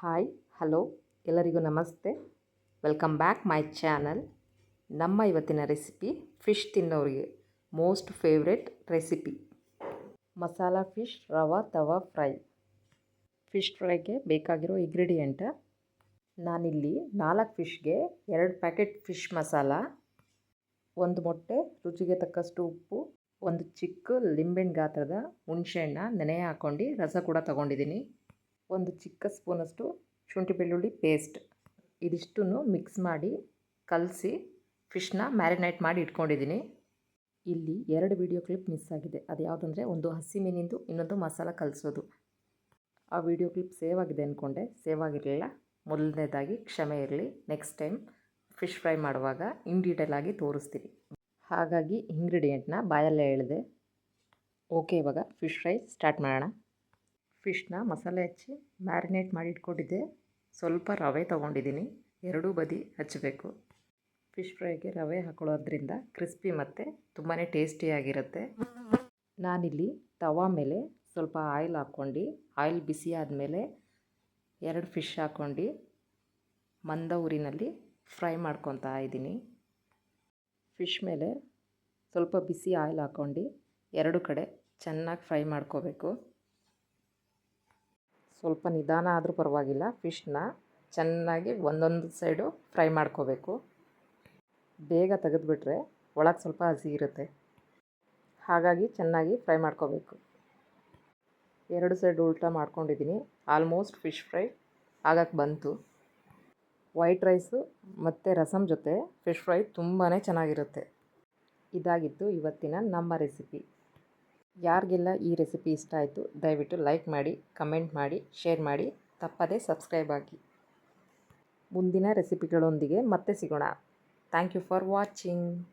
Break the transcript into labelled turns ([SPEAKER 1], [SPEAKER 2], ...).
[SPEAKER 1] Hi, hello, ಎಲ್ಲರಿಗೂ ನಮಸ್ತೆ. Welcome back my channel. ನಮ್ಮ ಇವತ್ತಿನ recipe, fish ತಿನ್ನೋರಿಗೆ most favourite recipe. Masala fish, rava, tawa fry. Fish ಫ್ರೈಗೆ ಬೇಕಾಗಿರೋ ingredient ನಾನಿಲ್ಲಿ ನಾಲ್ಕು ಫಿಶ್ಗೆ ಎರಡು ಪ್ಯಾಕೆಟ್ ಫಿಶ್ ಮಸಾಲ, ಒಂದು ಮೊಟ್ಟೆ, ರುಚಿಗೆ ತಕ್ಕಷ್ಟು ಉಪ್ಪು, ಒಂದು ಚಿಕ್ಕ ಲಿಂಬೆಹಣ್ಣು ಗಾತ್ರದ ಹುಣಸೆಹಣ್ಣ ನೆನೆ ಹಾಕ್ಕೊಂಡು ರಸ ಕೂಡ ತೊಗೊಂಡಿದ್ದೀನಿ. ಒಂದು ಚಿಕ್ಕ ಸ್ಪೂನಷ್ಟು ಶುಂಠಿ ಬೆಳ್ಳುಳ್ಳಿ ಪೇಸ್ಟ್ ಇದಿಷ್ಟನ್ನು ಮಿಕ್ಸ್ ಮಾಡಿ ಕಲಸಿ ಫಿಶ್ನ ಮ್ಯಾರಿನೇಟ್ ಮಾಡಿ ಇಟ್ಕೊಂಡಿದ್ದೀನಿ. ಇಲ್ಲಿ ಎರಡು ವಿಡಿಯೋ ಕ್ಲಿಪ್ ಮಿಸ್ ಆಗಿದೆ. ಅದು ಯಾವುದಂದರೆ ಒಂದು ಹಸಿ ಮೀನಿಂದು ಇನ್ನೊಂದು ಮಸಾಲ ಕಲಿಸೋದು. ಆ ವಿಡಿಯೋ ಕ್ಲಿಪ್ ಸೇವ್ ಆಗಿದೆ ಅಂದ್ಕೊಂಡೆ ಸೇವ್ ಆಗಿರಲಿಲ್ಲ. ಮೊದಲನೇದಾಗಿ ಕ್ಷಮೆ ಇರಲಿ. ನೆಕ್ಸ್ಟ್ ಟೈಮ್ ಫಿಶ್ ಫ್ರೈ ಮಾಡುವಾಗ ಇನ್ ಡೀಟೇಲ್ ಆಗಿ ತೋರಿಸ್ತೀನಿ. ಹಾಗಾಗಿ ಇಂಗ್ರೀಡಿಯೆಂಟ್ನ ಬಾಯಲ್ಲೇ ಹೇಳಿದೆ ಓಕೆ ಇವಾಗ ಫಿಶ್ ಫ್ರೈ ಸ್ಟಾರ್ಟ್ ಮಾಡೋಣ. ಫಿಶ್ನ ಮಸಾಲೆ ಹಚ್ಚಿ ಮ್ಯಾರಿನೇಟ್ ಮಾಡಿ ಇಟ್ಕೊಂಡಿದ್ದೆ ಸ್ವಲ್ಪ ರವೆ ತೊಗೊಂಡಿದ್ದೀನಿ. ಎರಡೂ ಬದಿ ಹಚ್ಚಬೇಕು. ಫಿಶ್ ಫ್ರೈಗೆ ರವೆ ಹಾಕೊಳ್ಳೋದ್ರಿಂದ ಕ್ರಿಸ್ಪಿ ಮತ್ತು ತುಂಬಾ ಟೇಸ್ಟಿಯಾಗಿರುತ್ತೆ. ನಾನಿಲ್ಲಿ ತವಾ ಮೇಲೆ ಸ್ವಲ್ಪ ಆಯಿಲ್ ಹಾಕ್ಕೊಂಡು, ಆಯಿಲ್ ಬಿಸಿ ಆದಮೇಲೆ ಎರಡು ಫಿಶ್ ಹಾಕ್ಕೊಂಡು ಮಂದ ಊರಿನಲ್ಲಿ ಫ್ರೈ ಮಾಡ್ಕೊತಾ ಇದ್ದೀನಿ. ಫಿಶ್ ಮೇಲೆ ಸ್ವಲ್ಪ ಬಿಸಿ ಆಯಿಲ್ ಹಾಕ್ಕೊಂಡು ಎರಡು ಕಡೆ ಚೆನ್ನಾಗಿ ಫ್ರೈ ಮಾಡ್ಕೋಬೇಕು. ಸ್ವಲ್ಪ ನಿಧಾನ ಆದರೂ ಪರವಾಗಿಲ್ಲ. ಫಿಶ್ನ ಚೆನ್ನಾಗಿ ಒಂದೊಂದು ಸೈಡು ಫ್ರೈ ಮಾಡ್ಕೋಬೇಕು. ಬೇಗ ತೆಗೆದುಬಿಟ್ರೆ ಒಳಗೆ ಸ್ವಲ್ಪ ಹಸಿ ಇರುತ್ತೆ. ಹಾಗಾಗಿ ಚೆನ್ನಾಗಿ ಫ್ರೈ ಮಾಡ್ಕೋಬೇಕು. ಎರಡು ಸೈಡ್ ಉಲ್ಟಾ ಮಾಡ್ಕೊಂಡಿದ್ದೀನಿ. ಆಲ್ಮೋಸ್ಟ್ ಫಿಶ್ ಫ್ರೈ ಆಗಕ್ಕೆ ಬಂತು. ವೈಟ್ ರೈಸು ಮತ್ತು ರಸಮ್ ಜೊತೆ ಫಿಶ್ ಫ್ರೈ ತುಂಬಾ ಚೆನ್ನಾಗಿರುತ್ತೆ. ಇದಾಗಿತ್ತು ಇವತ್ತಿನ ನಮ್ಮ ರೆಸಿಪಿ. ಯಾರಿಗೆಲ್ಲ ಈ ರೆಸಿಪಿ ಇಷ್ಟ ಆಯಿತು, ದಯವಿಟ್ಟು ಲೈಕ್ ಮಾಡಿ, ಕಮೆಂಟ್ ಮಾಡಿ, ಶೇರ್ ಮಾಡಿ. ತಪ್ಪದೇ ಸಬ್ಸ್ಕ್ರೈಬ್ ಆಗಿ. ಮುಂದಿನ ರೆಸಿಪಿಗಳೊಂದಿಗೆ ಮತ್ತೆ ಸಿಗೋಣ. Thank you for watching.